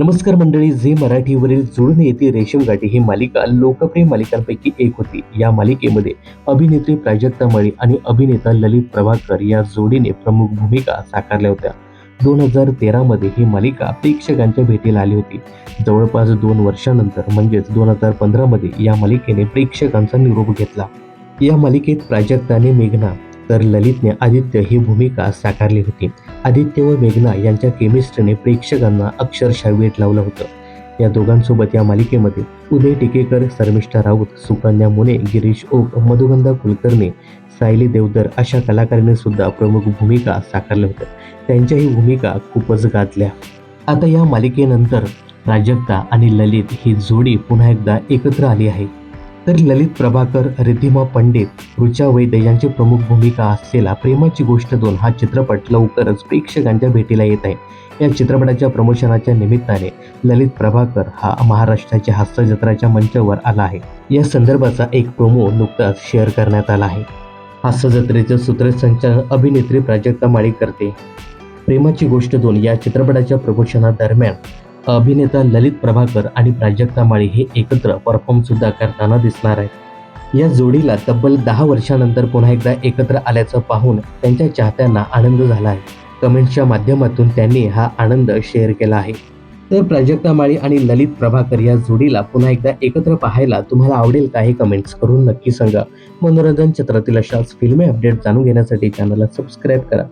नमस्कार मंडळी झी मराठीवरील जुळून येते रेशीम गाठी ही मालिका लोकप्रिय मालिकांपैकी एक होती. या मालिकेमध्ये अभिनेत्री प्राजक्ता मळी आणि अभिनेता ललित प्रभाकर या जोडीने प्रमुख भूमिका साकारल्या होत्या. दोन हजार तेरामध्ये ही मालिका प्रेक्षकांच्या भेटीला आली होती. जवळपास दोन वर्षानंतर म्हणजेच दोन हजार पंधरामध्ये या मालिकेने प्रेक्षकांचा निरोप घेतला. या मालिकेत प्राजक्ताने मेघना तर ललितने आदित्य ही भूमिका साकारली होती. आदित्य व मेघना यांच्या केमिस्ट्रीने प्रेक्षकांना अक्षरशः वेट लावलं होतं. या दोघांसोबत या मालिकेमध्ये उदय टिकेकर शर्मिष्ठा राऊत सुकन्या मुने गिरीश ओक मधुगंधा कुलकर्णी सायली देवदर अशा कलाकारांनी सुद्धा प्रमुख भूमिका साकारल्या होत्या. त्यांच्याही भूमिका खूपच गाजल्या. आता या मालिकेनंतर प्राजक्ता आणि ललित ही जोडी पुन्हा एकदा एकत्र आली आहे. तर ललित प्रभाकर रिद्धिमा पंडित ऋचा वैद्य यांची प्रमुख भूमिका असलेला प्रेमाची गोष्ट दोन हा चित्रपट लवकरच प्रेक्षकांच्या भेटीला येत आहे. या चित्रपटाच्या प्रमोशनाच्या निमित्ताने ललित प्रभाकर हा महाराष्ट्राच्या हास्य जत्राच्या मंचावर आला आहे. या संदर्भाचा एक प्रोमो नुकताच शेअर करण्यात आला आहे. हास्य जत्रेचं सूत्रसंचालन अभिनेत्री प्राजक्ता माळी करते प्रेमाची गोष्ट दोन या चित्रपटाच्या प्रमोशनादरम्यान अभिनेता ललित प्रभाकर आणि प्राजक्ता माळी हे एकत्र परफॉर्म सुद्धा करताना दिसणार आहेत. या जोडीला तब्बल दहा वर्षानंतर पुन्हा एकदा एकत्र आल्याचं पाहून त्यांच्या चाहत्यांना आनंद झाला आहे. कमेंट्सच्या माध्यमातून त्यांनी हा आनंद शेअर केला आहे. तर प्राजक्ता माळी आणि ललित प्रभाकर या जोडीला पुन्हा एकदा एकत्र पाहायला तुम्हाला आवडेल का हे कमेंट्स करून नक्की सांगा. मनोरंजन क्षेत्रातील अशाच फिल्मी अपडेट जाणून घेण्यासाठी चॅनलला सबस्क्राईब करा.